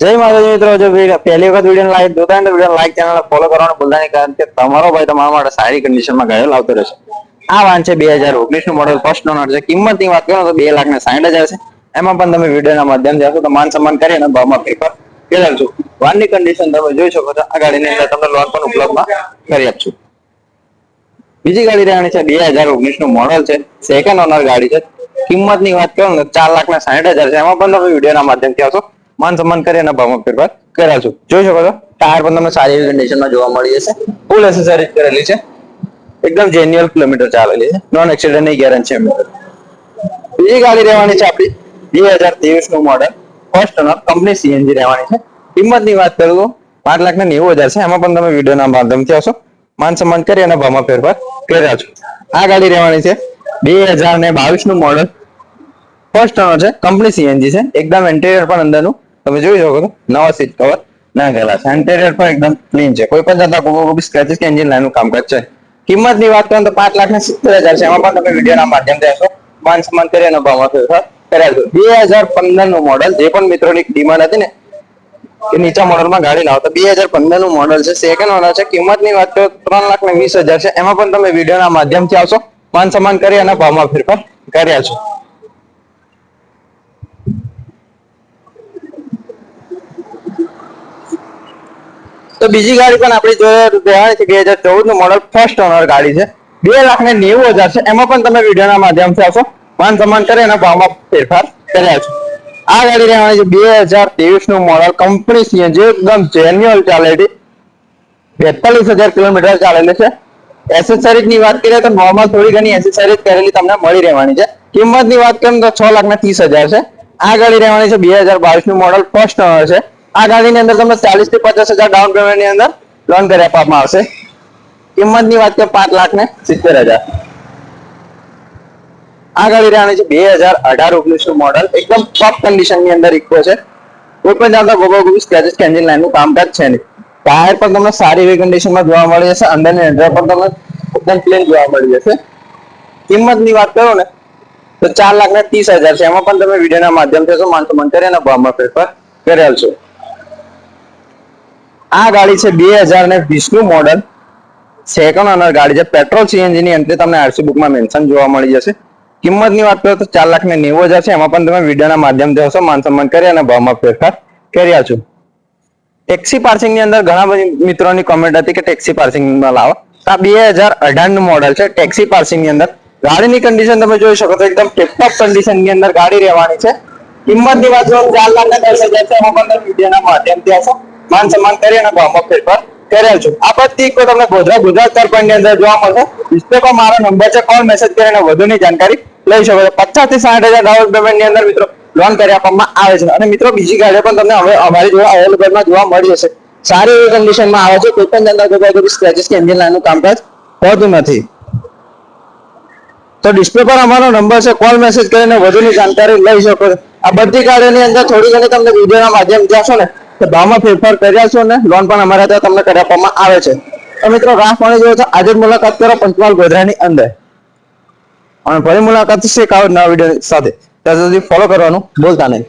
જય માતાજી મિત્રો, જો પહેલી વખત વીડિયો લાઈક જોતા હોય તો વીડિયો લાઈક ચેનલ ફોલો કરવાનું ભૂલતા નહીં, કારણ કે તમારો ભાઈ તમારા માટે સારી કન્ડિશનમાં ગયો લાવતો રહેશે. આ વાન છે બે હજાર ઓગણીસનું મોડલ ફર્સ્ટ ઓનર છે. કિંમતની વાત કરો તો બે લાખ ને સાઠ હજાર છે. એમાં પણ તમે વિડીયોના માધ્યમથી આવશો તો માન સન્માન કરી અને ભાવમાં ફેરફાર કરી વાનની કન્ડિશન તમે જોઈ શકો છો. આ ગાડીની અંદર તમને લોન પણ ઉપલબ્ધ કરી આપશું. બીજી ગાડી રહેવાની છે બે હજાર ઓગણીસનું મોડલ છે. સેકન્ડ ઓનર ગાડી છે. કિંમતની વાત કરો ને ચાર લાખ ના સાઠ હજાર છે. એમાં પણ તમે વિડીયોના માધ્યમથી આવશો. માન સન્માન કરી અને ભાવમાં ફેરફાર કરાવશું. જોઈ શકો છો, ટાયર પણ તમને સારી એવી કન્ડિશનમાં જોવા મળી જશે. ફૂલ એસેસરીઝ કરેલી છે. એકદમ જેન્યુઅલ કિલોમીટર ચાલેલી છે. નોન એક્સિડન્ટની ગેરંટી છે. બીજી ગાડી રહેવાની છે આપણી બે હજાર ત્રેવીસનું model first owner company CNG રહેવાની છે. કિંમતની વાત કરું તો પાંચ લાખ ને નેવું હજાર છે. એમાં પણ તમે વિડીયોના માધ્યમથી આવશો. માન સન્માન કરી અને ભાવમાં ફેરફાર કર્યા છો આ ગાડી રહેવાની છે બે હજાર ને બાવીસનું મોડલ ફર્સ્ટ ઓનર છે કંપની સીએનજી છે. એકદમ ઇન્ટિરિયર પણ અંદરનું. તમે જોઈ શકો છો, નવા સીટ કવર નાખેલા છે ઇન્ટેરિયર પણ એકદમ ક્લીન છે. કોઈ પણ જાતના કોઈ સ્ક્રેચિસ કે એન્જિન લાઈનનું કામકાજ છે. કિંમતની વાત કરું તો પાંચ લાખ ને સિત્તેર હજાર છે. એમાં પણ તમે વિડીયોના માધ્યમથી આવશો માન સન્માન કરી અને ભાવમાં ફેરફાર કર્યા છો બે હજાર પંદરનું મોડલ જે પણ મિત્રોની ડિમાન્ડ હતી ને કે નીચા મોડલમાં ગાડી લાવો તો બે હજાર પંદરનું મોડલ છે. સેકન્ડ ઓનર છે. કિંમતની વાત કરો ત્રણ લાખ ને વીસ હજાર છે. એમાં પણ તમે વિડીયોના માધ્યમથી આવશો. માન સન્માન કરી અને ભાવમાં ફેરફાર કર્યા છો. તો બીજી ગાડી પણ આપણી જોડે છે, બે હજાર ચૌદનું મોડલ ફર્સ્ટ ઓનર ગાડી છે. બે લાખ ને નેવું હજાર છે. એમાં પણ તમે વિડીયોના માધ્યમથી આવશો. માન સમાન કરે એના ભાવમાં ફેરફાર કર્યા છે. આ ગાડી રહેવાની છે બે હજાર ત્રેવીસનું મોડલ કંપની સીએનજી એકદમ જેન્યુઅલ ચાલેલી બેતાલીસ હજાર કિલોમીટર ચાલેલી છે. એસેસરીઝની વાત કરીએ તો નોર્મલ થોડી ઘણી એસેસરીઝ કરેલી તમને મળી રહેવાની છે. કિંમતની વાત કરીએ તો છ લાખ ને ત્રીસ હજાર છે. આ ગાડી રહેવાની છે બે હજાર બાવીસનું મોડલ ફર્સ્ટ ઓનર છે. આ ગાડીની અંદર તમને ચાલીસથી પચાસ હજાર ડાઉન પેમેન્ટની અંદર લોન કરી આપવામાં આવશે. કિંમતની વાત કરીએ પાંચ લાખ ને સિત્તેર હજાર. આ ગાડી રહેવાની છે બે હજાર અઢાર ઓગણીસનું મોડલ એકદમ ટોપ કન્ડિશનની અંદર ઇકો છે. કોઈ પણ જાણતા ગોગો ગોગી સ્ક્રેચેસ કે એન્જિન લાઈનનું કામકાજ છે નહીં. ટાયર પણ તમને સારી એવી કન્ડિશનમાં જોવા મળી જશે. અંદરની અંદર પણ તમને એકદમ પ્લેન જોવા મળી જશે. કિંમતની વાત કરો ને, તો ચાર લાખ ને ત્રીસ હજાર છે. એમાં પણ તમે વિડીયોના માધ્યમથી શું માન સન્માન કરી અને ભાવમાં ફેરફાર કરેલ છે. આ ગાડી છે બે હજાર ને વીસનું મોડલ સેકન્ડ ઓનર ગાડી છે. પેટ્રોલ સીએનજી ની અંતે તમને આરસી બુકમાં મેન્શન જોવા મળી જશે. કિંમતની વાત કરો તો ચાર લાખ ને નેવું હજાર છે. એમાં પણ તમે વિડીયોના માધ્યમથી હશો માન સન્માન કરી અને ભાવમાં ફેરફાર કર્યા છો ટેક્સી પાર્સિંગની અંદર ઘણા બધી મિત્રોની કોમેન્ટ હતી કે ટેક્સી પાર્સિંગમાં લાવો. આ બે હજાર અઢારનું મોડલ છે ટેક્સી પાર્સિંગની અંદર. ગાડીની કન્ડિશન તમે જોઈ શકો તો એકદમ ટેપટોપ કન્ડિશનની અંદર ગાડી રહેવાની છે. કિંમતની વાત કરો ચાર લાખ ને દસ હજાર છે. એમાં પણ તમે વિડીયોના માધ્યમથી હશો માન સન્માન કરી અને ભાવમાં પર કર્યા છો. આ બધી કોઈ તમને ગોધરા ગુજરાત તરફની અંદર જોવા મળશે. ડિસ્પ્લે મારો નંબર છે. કોલ મેસેજ કરીને વધુની જાણકારી લઈ શકો છો. પચાસથી સાઠ હજાર ડાઉન પેમેન્ટની અંદર મિત્રો લોન કરી આપવામાં આવે છે. અને મિત્રો બીજી ગાડી પણ તમને હવે અમારી જોડે અવેલેબલમાં જોવા મળી જશે. સારી એવી કન્ડિશનમાં આવે છે. કોઈ પણ જનતા કોઈ કોઈ સ્ક્રેચિસ કે એન્જિન લાઈનનું કામકાજ હોતું નથી. તો ડિસ્પ્લે પર અમારો નંબર છે. કોલ મેસેજ કરીને વધુની જાણકારી લઈ શકો આ બધી ગાડીઓની અંદર થોડી ઘણી તમને વિડીયોના માધ્યમથી આપશો ને તો ભાવમાં ફેરફાર કર્યા છો ને? લોન પણ અમારા ત્યાં તમને કરી આપવામાં આવે છે. તો મિત્રો, રાહ પાણી જોયો તો આજે મુલાકાત કરો પંચમહાલ ગોધરાની અંદર. અને ફરી મુલાકાત એક આવા નવા વીડિયો સાથે. ત્યાં સુધી ફોલો કરવાનું બોલતા નહીં.